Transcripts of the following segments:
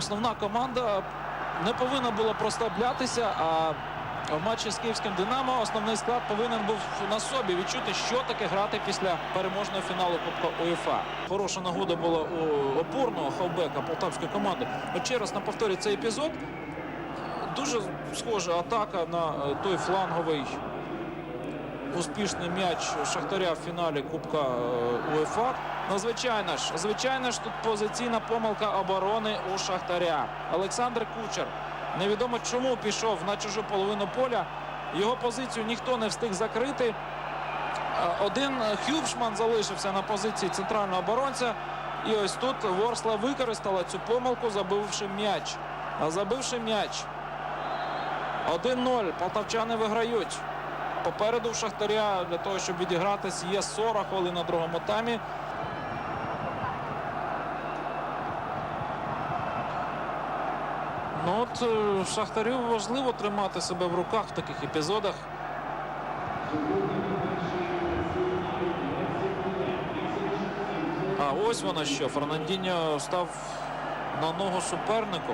основна команда не повинна була прослаблятися, а в матчі з київським Динамо основний склад повинен був на собі відчути, що таке грати після переможного фіналу Кубка УЄФА. Хороша нагода була у опорного хавбека полтавської команди. От ще раз на повторі цей епізод. Дуже схожа атака на е, той фланговий успішний м'яч Шахтаря в фіналі Кубка е, УЄФА. Ну, звичайно ж, звичайно ж, тут позиційна помилка оборони у Шахтаря. Олександр Кучер невідомо чому пішов на чужу половину поля. Його позицію ніхто не встиг закрити. Е, Один Хюбшман залишився на позиції центрального оборонця. І ось тут Ворсла використала цю помилку, забивши м'яч. А забивши м'яч. 1-0. Полтавчани виграють. Попереду в Шахтаря для того, щоб відігратись, є 40 хвилин на другому таймі. Ну от е, Шахтарю важливо тримати себе в руках в таких епізодах. А ось воно що. Фернандіньо став на ногу супернику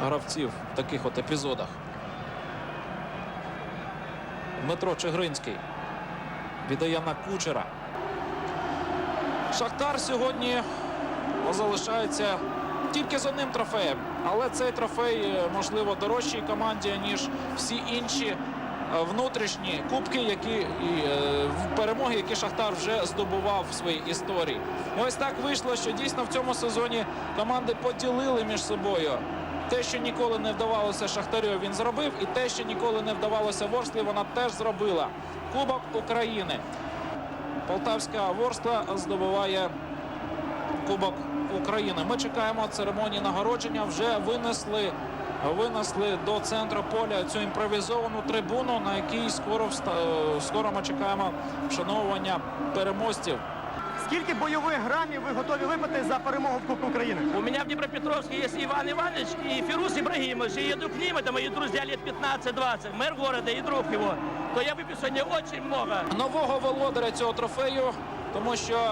гравців в таких от епізодах. Дмитро Чигринський віддає на кучера. Шахтар сьогодні залишається тільки з одним трофеєм. Але цей трофей, е, можливо, дорожчій команді, ніж всі інші е, внутрішні кубки, які і е, перемоги, які Шахтар вже здобував в своїй історії. Ось так вийшло, що дійсно в цьому сезоні команди поділили між собою. Те, що ніколи не вдавалося Шахтарю, він зробив, і те, що ніколи не вдавалося Ворслі, вона теж зробила. Кубок України. Полтавська Ворскла здобуває Кубок України. Ми чекаємо церемонії нагородження. Вже винесли, винесли до центру поля цю імпровізовану трибуну, на якій скоро вста- е, скоро ми чекаємо вшановування переможців. Скільки бойових грамів ви готові випити за перемогу в Кубку України? У меня в Днепропетровске есть Иван Иванович и Фирус Ибрагимович. И еду к ним, это мои друзья лет 15-20, мэр города и друг его. То я выпью сегодня очень много. Нового володаря цього трофею, тому що